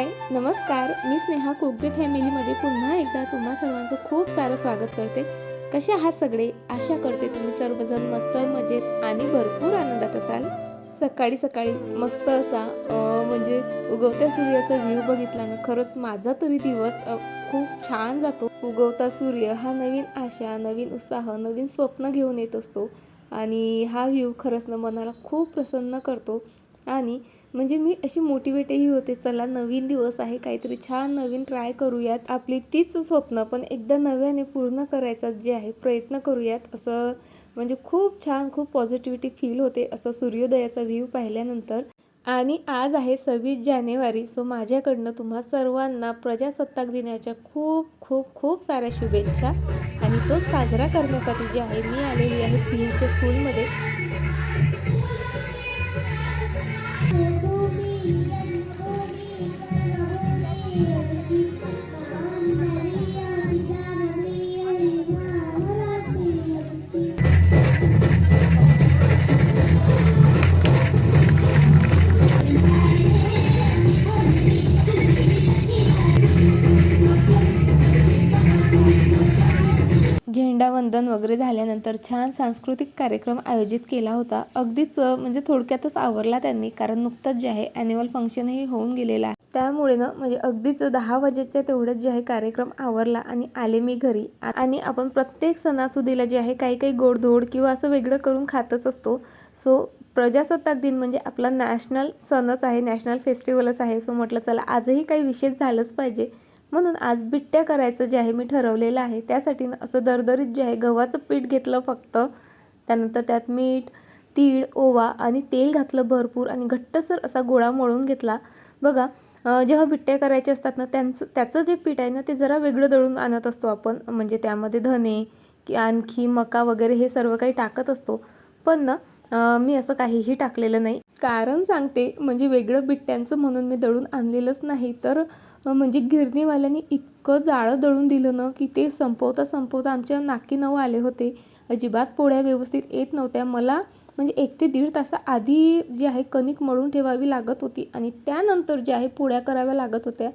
हाय नमस्कार. मी स्नेहा कोगदे फॅमिलीमध्ये पुन्हा एकदा तुम्हा सर्वांचं खूप सारं स्वागत करते. कसे आहात सगळे? आशा करते तुम्ही सर्वजण मस्त मजेत आणि भरपूर आनंदात असाल. सकाळी सकाळी मस्त असा म्हणजे उगवत्या सूर्याचा व्ह्यू बघितला ना खरंच माझा तरी दिवस खूप छान जातो. उगवता सूर्य हा नवीन आशा नवीन उत्साह नवीन स्वप्न घेऊन येत असतो. आणि हा व्ह्यू खरंच ना मनाला खूप प्रसन्न करतो. आणि म्हणजे मी अशी मोटिवेटही होते चला नवीन दिवस आहे काहीतरी छान नवीन ट्राय करूयात. आपली तीच स्वप्न पण एकदा नव्याने पूर्ण करायचा जे आहे प्रयत्न करूयात. असं म्हणजे खूप छान खूप पॉझिटिव्हिटी फील होते असं सूर्योदयाचा व्ह्यू पाहिल्यानंतर. आणि आज आहे सव्वीस जानेवारी सो माझ्याकडनं तुम्हा सर्वांना प्रजासत्ताक दिनाच्या खूप खूप खूप साऱ्या शुभेच्छा. आणि तो साजरा करण्यासाठी जे आहे मी आलेली आहे पीयूच्या स्कूलमध्ये वगैरे झाल्यानंतर छान सांस्कृतिक कार्यक्रम आयोजित केला होता. अगदीच म्हणजे थोडक्यातच आवरला त्यांनी कारण नुकतंच जे आहे ॲन्युअल फंक्शनही होऊन गेलेलं आहे. त्यामुळे ना म्हणजे अगदीच दहा वाजेच्या तेवढ्यात जे आहे कार्यक्रम आवरला आणि आले मी घरी. आणि आपण प्रत्येक सणासुदीला जे आहे काही काही गोडधोड किंवा असं वेगळं करून खातच असतो. सो प्रजासत्ताक दिन म्हणजे आपला नॅशनल सणच आहे नॅशनल फेस्टिवलच आहे. सो म्हटलं चला आजही काही विशेष झालंच पाहिजे. म्हणून आज बिट्ट्या करायचं जे आहे मी ठरवलेलं आहे त्यासाठी ना असं दरदरीत जे आहे गव्हाचं पीठ घेतलं फक्त. त्यानंतर त्यात मीठ तीळ ओवा आणि तेल घातलं भरपूर आणि घट्टसर असा गोळा मळून घेतला. बघा जेव्हा बिट्ट्या करायच्या असतात ना त्यांचं त्याचं जे पीठ आहे ना ते जरा वेगळं दळून आणत असतो आपण. म्हणजे त्यामध्ये धने की आणखी मका वगैरे हे सर्व काही टाकत असतो. पण ना मी असं काहीही टाकलेलं नाही. कारण सांगते म्हणजे वेगळं बिट्ट्यांचं म्हणून मी दळून आणलेलंच नाही. तर म्हणजे गिरणीवाल्यांनी इतकं जाळं दळून दिलं ना की ते संपवता संपवता आमच्या नाकी नऊ आले होते. अजिबात पोळ्या व्यवस्थित येत नव्हत्या. मला म्हणजे एक ते दीड तासाआधी जी आहे कणिक मळून ठेवावी लागत होती आणि त्यानंतर जे आहे पोळ्या कराव्या लागत होत्या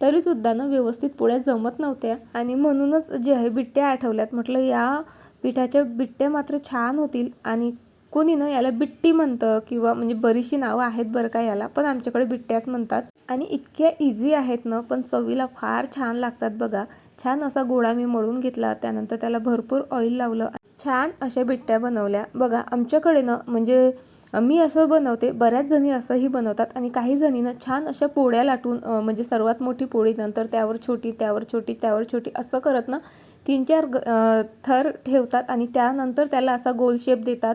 तरीसुद्धा ना व्यवस्थित पोळ्या जमत नव्हत्या. आणि म्हणूनच जे आहे बिट्ट्या आठवल्यात. म्हटलं या पिठाच्या बिट्ट्या मात्र छान होतील आणि कोणी ना याला बिट्टी म्हणतं किंवा म्हणजे बरीचशी नावं आहेत बरं का याला पण आमच्याकडे बिट्ट्याच म्हणतात. आणि इतक्या इझी आहेत ना पण चवीला फार छान लागतात बघा. छान असा गोळा मी मळून घेतला त्यानंतर त्याला भरपूर ऑइल लावलं. छान अशा बिट्ट्या बनवल्या. बघा आमच्याकडे ना म्हणजे मी असं बनवते बऱ्याच जणी असंही बनवतात. आणि काही जणीनं छान अशा पोळ्या लाटून म्हणजे सर्वात मोठी पोळी नंतर त्यावर छोटी त्यावर छोटी त्यावर छोटी असं करत ना तीन चार ग- थर ठेवतात. आणि त्यानंतर त्याला असा गोल शेप देतात.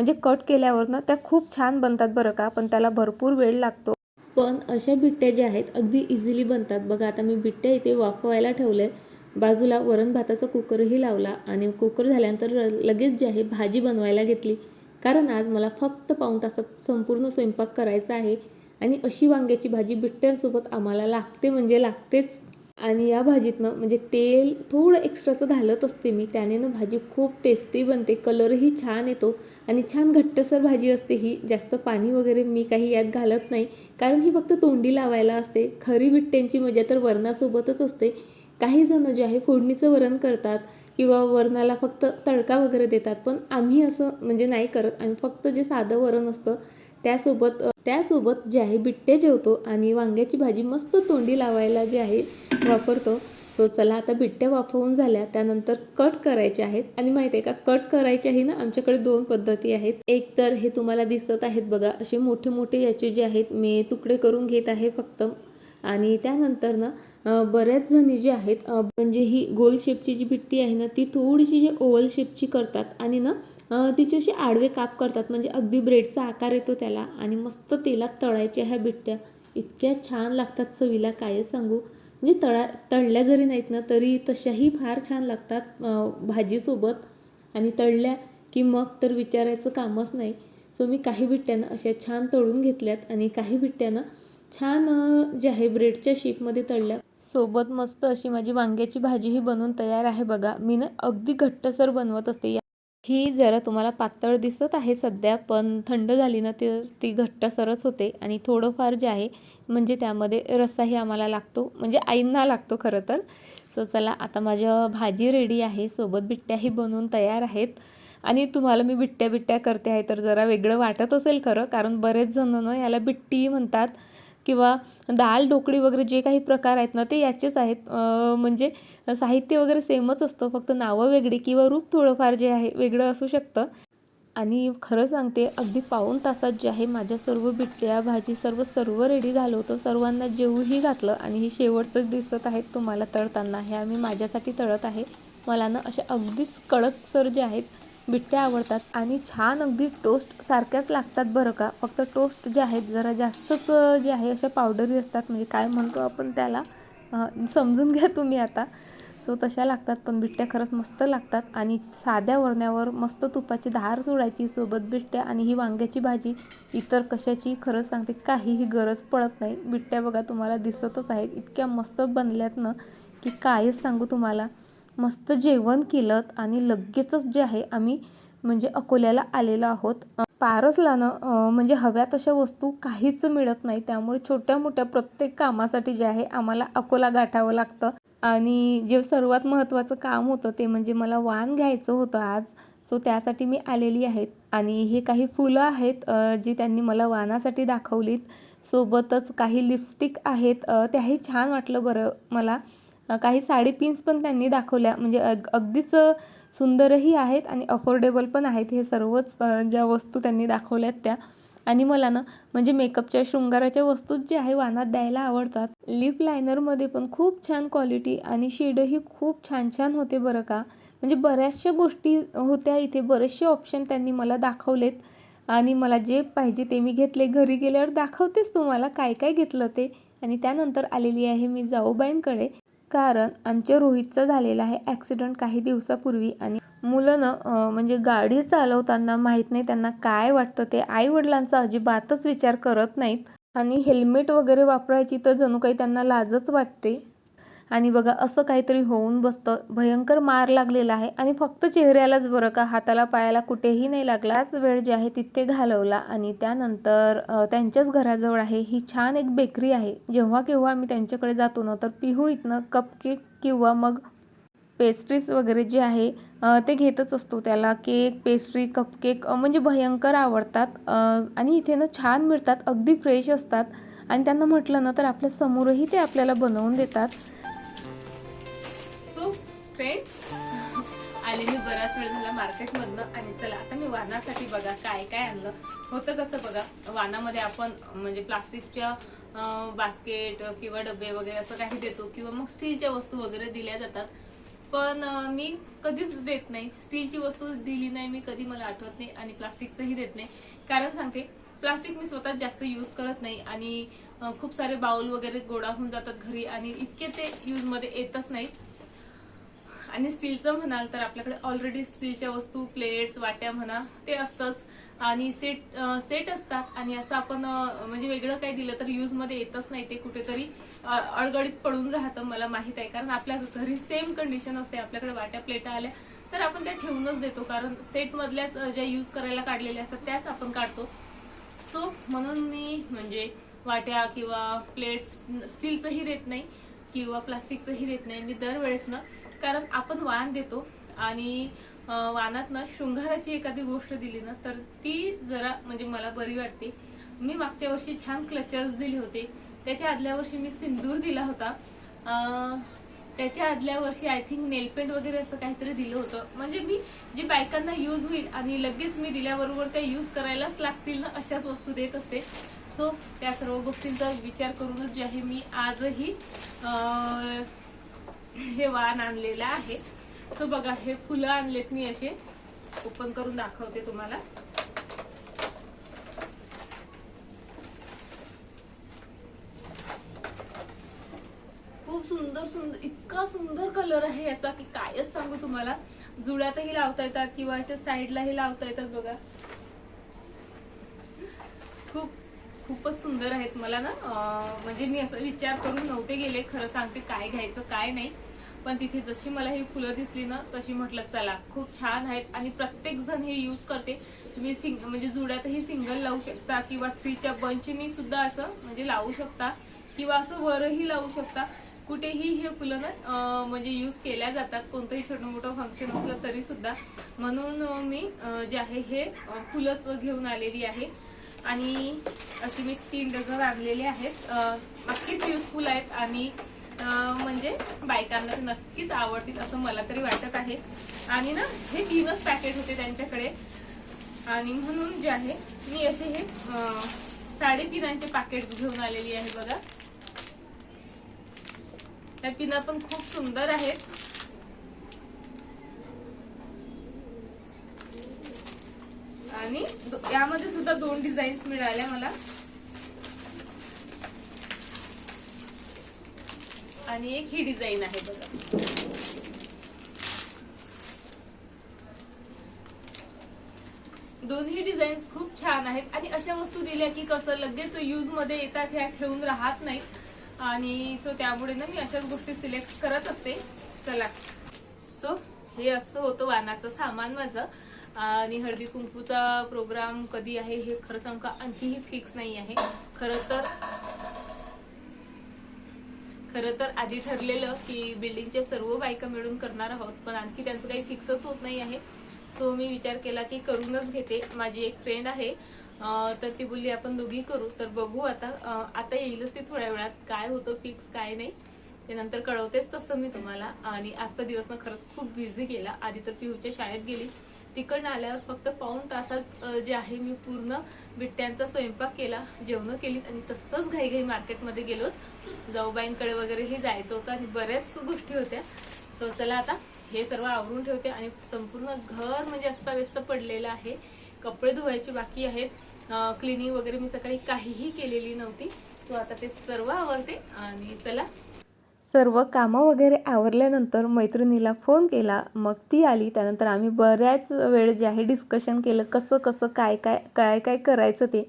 म्हणजे कट केल्यावर ना त्या खूप छान बनतात बरं का पण त्याला भरपूर वेळ लागतो. पण अशा बिट्ट्या ज्या आहेत अगदी इझिली बनतात. बघा आता मी बिट्ट्या इथे वाफवायला ठेवलं आहे बाजूला वरण भाताचा कुकरही लावला आणि कुकर झाल्यानंतर लगेच जे आहे भाजी बनवायला घेतली. कारण आज मला फक्त पाऊण तासात संपूर्ण स्वयंपाक करायचा आहे आणि अशी वांग्याची भाजी बिट्ट्यांसोबत आम्हाला लागते म्हणजे लागतेच. आणि या भाजीतनं म्हणजे तेल थोडं एक्स्ट्राचं घालत असते मी त्याने ना भाजी खूप टेस्टी बनते कलरही छान येतो आणि छान घट्टसर भाजी असते ही जास्त पाणी वगैरे मी काही यात घालत नाही. कारण ही फक्त तोंडी लावायला असते खरी बिट्ट्यांची मजा तर वरणासोबतच असते. काही जण जे आहे फोडणीचं वरण करतात किंवा वरणाला फक्त तडका वगैरे देतात पण आम्ही असं म्हणजे नाही करत. आम्ही फक्त जे साधं वरण असतं त्यासोबत त्यासोबत जे आहे बिट्टे जेवतो आणि वांग्याची भाजी मस्त तोंडी लावायला जे आहे वापरतो. सो चला आता बिट्ट्या वाफवून झाल्या त्यानंतर कट करायचे आहेत. आणि माहिती आहे का कट करायच्याही ना आमच्याकडे दोन पद्धती आहेत. एक तर हे तुम्हाला दिसत आहेत बघा असे मोठे मोठे याचे जे आहेत मी तुकडे करून घेत आहे फक्त. आणि त्यानंतर ना बऱ्याच जणी जे आहेत म्हणजे ही गोल शेपची जी बिट्टी आहे ना ती थोडीशी जे ओवल शेपची करतात आणि ना तिचे असे आडवे काप करतात. म्हणजे अगदी ब्रेडचा आकार येतो त्याला आणि मस्त तेलात तळायच्या ह्या बिट्ट्या. इतक्या छान लागतात चवीला काय सांगू? म्हणजे तळा तळल्या जरी नाहीत ना तरी तशाही फार छान लागतात भाजीसोबत. आणि तळल्या की मग तर विचारायचं कामच नाही. सो मी काही बिट्ट्यानं अशा छान तळून घेतल्यात आणि काही बिट्ट्यानं छान जे आहे ब्रेडच्या शेपमध्ये तळल्या. सोबत मस्त अशी माझी वांग्याची भाजीही बनवून तयार आहे बघा. मी ना अगदी घट्टसर बनवत असते. ही जरा तुम्हाला पातळ दिसत आहे सध्या पण थंड झाली ना ती ती घट्टसरच होते. आणि थोडंफार जे आहे म्हणजे त्यामध्ये रस्साही आम्हाला लागतो. म्हणजे आईंना लागतो खरं तर. सो चला आता माझ्या भाजी रेडी आहे. सोबत बिट्ट्याही बनवून तयार आहेत. आणि तुम्हाला मी बिट्ट्या बिट्ट्या करते आहे तर जरा वेगळं वाटत असेल खरं. कारण बरेच जण ना याला बिट्टी म्हणतात. किंवा दाल ढोकळी वगैरे जे काही प्रकार आहेत ना ते याचेच आहेत. म्हणजे साहित्य वगैरे सेमच असतं फक्त नावं वेगळी किंवा रूप थोडंफार जे आहे वेगळं असू शकतं. आणि खरं सांगते अगदी पाऊण तासात जे आहे माझ्या सर्व बिटल्या भाजी सर्व सर्व रेडी झालं होतं. सर्वांना जेवूही घातलं आणि हे शेवटचंच दिसत आहेत तुम्हाला तळताना. हे आम्ही माझ्यासाठी तळत आहे. मला ना अशा अगदीच कडक सर जे आहेत बिट्ट्या आवडतात. आणि छान अगदी टोस्ट सारख्याच लागतात बरं का. फक्त टोस्ट जे आहेत जरा जास्तच जे आहे अशा पावडरी असतात. म्हणजे काय म्हणतो आपण त्याला? समजून घ्या तुम्ही आता. सो तशा लागतात. पण बिट्ट्या खरंच मस्त लागतात. आणि साध्या वरण्यावर मस्त तुपाची धार सोडायची. सोबत बिट्ट्या आणि ही वांग्याची भाजी. इतर कशाची खरंच सांगते काहीही गरज पडत नाही. बिट्ट्या बघा तुम्हाला दिसतच आहेत. इतक्या मस्त बनल्यात ना की कायच सांगू तुम्हाला. मस्त जेवण केलं आणि लगेचच जे आहे आम्ही म्हणजे अकोल्याला आलेलो आहोत. अ, पारसला ना म्हणजे हव्या तशा वस्तू काहीच मिळत नाही. त्यामुळे छोट्या मोठ्या प्रत्येक कामासाठी जे आहे आम्हाला अकोला गाठावं लागतं. आणि जे सर्वात महत्त्वाचं काम होतं ते म्हणजे मला वाण घ्यायचं होतं आज. सो त्यासाठी मी आलेली आहेत आणि हे काही फुलं आहेत जी त्यांनी मला वाणासाठी दाखवलीत. सोबतच काही लिपस्टिक आहेत. त्याही छान वाटलं बरं मला. काही साडी पिन्स पण त्यांनी दाखवल्या. म्हणजे अग अगदीच सुंदरही आहेत आणि अफोर्डेबल पण आहेत हे सर्वच ज्या वस्तू त्यांनी दाखवल्यात त्या. आणि मला ना म्हणजे मेकअपच्या शृंगाराच्या वस्तूच जे आहे वानात द्यायला आवडतात. लिप लायनरमध्ये पण खूप छान क्वालिटी आणि शेडही खूप छान छान होते बरं का. म्हणजे बऱ्याचशा गोष्टी होत्या इथे बरेचसे ऑप्शन त्यांनी मला दाखवलेत. आणि मला जे पाहिजे ते मी घेतले. घरी गेल्यावर दाखवतेच तुम्हाला काय काय घेतलं ते. आणि त्यानंतर आलेली आहे मी जाऊबाईंकडे कारण आमच्या रोहितचा झालेला आहे ॲक्सिडंट काही दिवसापूर्वी आणि मुलं म्हणजे गाडी चालवताना माहीत नाही त्यांना काय वाटतं ते आई वडिलांचा अजिबातच विचार करत नाहीत. आणि हेल्मेट वगैरे वापरायची तर जणू काही त्यांना लाजच वाटते. आणि बघा असं काहीतरी होऊन बसतं. भयंकर मार लागलेला आहे आणि फक्त चेहऱ्यालाच बरं का हाताला पायाला कुठेही नाही लागलाच वेळ जे आहे तिथे घालवला आणि त्यानंतर त्यांच्याच घराजवळ आहे. ही छान एक बेकरी आहे. जेव्हा केव्हा आम्ही त्यांच्याकडे जातो ना तर पिहू इथनं कपकेक किंवा मग पेस्ट्रीज वगैरे जे आहे ते घेतच असतो. त्याला केक पेस्ट्री कपकेक म्हणजे भयंकर आवडतात. आणि इथे ना छान मिळतात. अगदी फ्रेश असतात. आणि त्यांना म्हटलं ना तर आपल्या समोरही ते आपल्याला बनवून देतात. फ्रेंड्स आले मी बराच वेळ झाला मार्केटमधनं आणि चला आता मी वाहनासाठी बघा काय काय आणलं. होतं कसं बघा वाहनामध्ये आपण म्हणजे प्लास्टिकच्या बास्केट किंवा डबे वगैरे असं काही देतो किंवा मग स्टीलच्या वस्तू वगैरे दिल्या जातात. पण मी कधीच देत नाही. स्टीलची वस्तू दिली नाही मी कधी मला आठवत नाही आणि प्लास्टिकचंही देत नाही. कारण सांगते प्लास्टिक मी स्वतः जास्त यूज करत नाही आणि खूप सारे बाउल वगैरे गोळा होऊन जातात घरी आणि इतके ते यूजमध्ये येतच नाहीत. आणि स्टीलचं म्हणाल तर आपल्याकडे ऑलरेडी स्टीलच्या वस्तू प्लेट्स वाट्या म्हणा ते असतंच. आणि सेट सेट असतात आणि असं आपण म्हणजे वेगळं काही दिलं तर यूजमध्ये येतच नाही. ते कुठेतरी अडगडीत पडून राहतं मला माहीत आहे. कारण आपल्या घरी सेम कंडिशन असते. आपल्याकडे वाट्या प्लेटा आल्या तर आपण त्या ठेवूनच देतो. कारण सेटमधल्याच ज्या यूज करायला काढलेल्या असतात त्याच आपण काढतो. सो म्हणून मी म्हणजे वाट्या किंवा प्लेट्स स्टीलचंही देत नाही किंवा प्लास्टिकचंही देत नाही. मी दरवेळेस ना कारण आपण वाण देतो आणि अं, वाणात ना शृंगाराची एखादी गोष्ट दिली ना तर ती जरा म्हणजे मला बरी वाटते. मी मागच्या वर्षी छान क्लचर्स दिले होते. त्याच्या आदल्या वर्षी मी सिंदूर दिला होता. त्याच्या आदल्या वर्षी आय थिंक नेलपेंट वगैरे असं काहीतरी दिलं होतं. म्हणजे मी जे बायकांना यूज होईल आणि लगेच मी दिल्याबरोबर त्या यूज करायलाच लागतील ना अशाच वस्तू देत असते. सो त्या सर्व गोष्टींचा विचार करूनच जे आहे मी आजही हे वाण आणलेलं आहे. सो बघा हे फुलं आणलेत मी असे. ओपन करून दाखवते तुम्हाला. खूप सुंदर सुंदर इतका सुंदर कलर आहे याचा की कायच सांगू तुम्हाला. जुळ्यातही लावता येतात किंवा अशा साईडलाही लावता येतात बघा खूप खूपच सुंदर आहेत मला ना. म्हणजे मी असं विचार करून नव्हते गेले खरं सांगते काय घ्यायचं काय नाही. पण तिथे जशी मला ही फुलं दिसली ना तशी म्हटलं चला खूप छान आहेत. आणि प्रत्येक जण हे यूज करते. तुम्ही सिंग म्हणजे जुड्यातही सिंगल लावू शकता किंवा थ्रीच्या बंचनी सुद्धा असं म्हणजे लावू शकता किंवा असं वरही लावू शकता. कुठेही हे फुलं ना म्हणजे यूज केल्या जातात. कोणतंही छोटं मोठं फंक्शन असलं तरी सुद्धा. म्हणून मी जे आहे हे फुलंच घेऊन आलेली आहे. आणि अशी मी तीन डझन आणलेले आहेत. नक्कीच युजफुल आहेत आणि म्हणजे बायकांना ते नक्कीच आवडतील असं मला तरी वाटत आहे. आणि ना हे तीनच पॅकेट होते त्यांच्याकडे. आणि म्हणून जे आहे मी असे हे अं, साडेपिनांचे पॅकेट्स घेऊन आलेली आहे बघा. त्या पिना पण खूप सुंदर आहेत आणि दो- यामध्ये सुद्धा दोन डिझाईन्स मिळाल्या मला. आणि एक ही डिझाईन आहे बघा. दोन्ही डिझाईन्स खूप छान आहेत. आणि अशा वस्तू दिल्या की कसं लगेच यूजमध्ये येतात ह्या ठेवून राहत नाही आणि सो त्यामुळे ना मी अशाच गोष्टी सिलेक्ट करत असते. चला. सो हे असं होतं वानाचं सामान माझं. आणि हळदी कुंकूचा प्रोग्राम कधी आहे हे खरं सांग का? आणखीही फिक्स नाही आहे. खरं तर खरं तर आधी ठरलेलं की बिल्डिंगच्या सर्व बायका मिळून करणार आहोत पण आणखी त्यांचं काही फिक्सच होत नाही आहे. सो मी विचार केला की करूनच घेते. माझी एक फ्रेंड आहे. तर ती बोलली आपण दोघी करू. तर बघू आता आता येईलच ती थोड्या वेळात. काय होतं फिक्स काय नाही. ते नंतर कळवतेच तसं मी तुम्हाला. आणि आजचा दिवस ना खरंच खूप बिझी गेला. आधी तर पिहूच्या शाळेत गेली. तिकडनं आल्यावर फक्त पाऊन तासात जे आहे मी पूर्ण बिट्ट्यांचा स्वयंपाक केला जेवणं केलीत आणि तसंच घाईघाई मार्केटमध्ये गेलो जाऊबाईंकडे वगैरे हे जायचं होतं आणि बऱ्याच गोष्टी होत्या. सो चला आता हे सर्व आवरून ठेवते आणि संपूर्ण घर म्हणजे अस्ताव्यस्त पडलेलं आहे. कपडे धुवायचे बाकी आहेत. क्लिनिंग वगैरे मी सकाळी काहीही केलेली नव्हती. सो आता ते सर्व आवरते आणि चला सर्व कामं वगैरे आवरल्यानंतर मैत्रिणीला फोन केला. मग ती आली. त्यानंतर आम्ही बऱ्याच वेळ जे आहे डिस्कशन केलं. कसं कसं काय काय काय काय करायचं ते.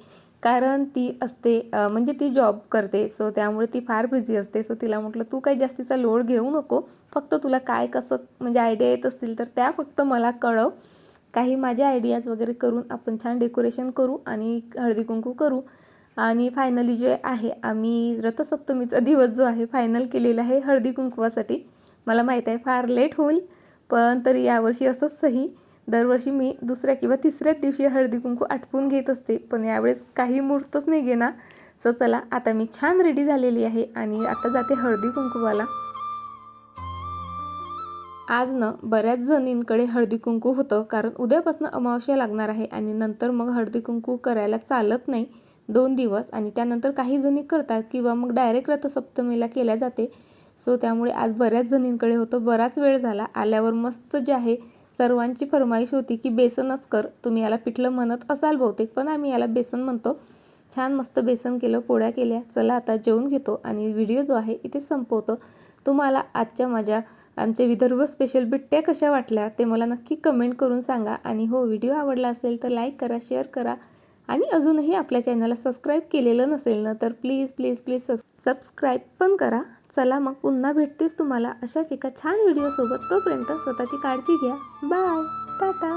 कारण ती असते म्हणजे ती जॉब करते. सो त्यामुळे ती फार बिझी असते. सो तिला म्हटलं तू काही जास्तीचा लोड घेऊ नको. फक्त तुला काय कसं म्हणजे आयडिया येत असतील तर त्या फक्त मला कळव. काही माझ्या आयडियाज वगैरे करून आपण छान डेकोरेशन करू आणि हळदी कुंकू करू. आणि फायनली जे आहे आम्ही रथसप्तमीचा दिवस जो आहे फायनल केलेला आहे हळदी कुंकवासाठी. मला माहीत आहे फार लेट होईल पण तरी यावर्षी असंच सही. दरवर्षी मी दुसऱ्या किंवा तिसऱ्याच दिवशी हळदी कुंकू आटपून घेत असते पण यावेळेस काही मुहूर्तच नाही घेणार. सो चला आता मी छान रेडी झालेली आहे आणि आता जाते हळदी कुंकूवाला. आज ना बऱ्याच जणींकडे हळदी कुंकू होतं कारण उद्यापासून अमावस्या लागणार आहे आणि नंतर मग हळदी कुंकू करायला चालत नाही. दोन दिवस आणि त्यानंतर काही जणी करतात किंवा मग डायरेक्ट रथसप्तमीला केल्या जाते. सो त्यामुळे आज बऱ्याच जणींकडे होतं. बराच वेळ झाला. आल्यावर मस्त जे आहे सर्वांची फरमाईश होती की बेसनच कर. तुम्ही याला पिठलं म्हणत असाल बहुतेक पण आम्ही याला बेसन म्हणतो. छान मस्त बेसन केलं पोळ्या केल्या. चला आता जेवून घेतो आणि व्हिडिओ जो आहे इथे संपवतो. तुम्हाला आजच्या माझ्या आमच्या विदर्भ स्पेशल बिट्ट्या कशा वाटल्या ते मला नक्की कमेंट करून सांगा. आणि हो व्हिडिओ आवडला असेल तर लाईक करा शेअर करा. आणि अजूनही आपल्या चॅनलला सबस्क्राईब केलेलं नसेल ना तर प्लीज प्लीज प्लीज सबस्क्राईब पण करा. चला मग पुन्हा भेटतेच तुम्हाला अशाच एका छान व्हिडिओसोबत तोपर्यंत स्वतःची काळजी घ्या. बाय टाटा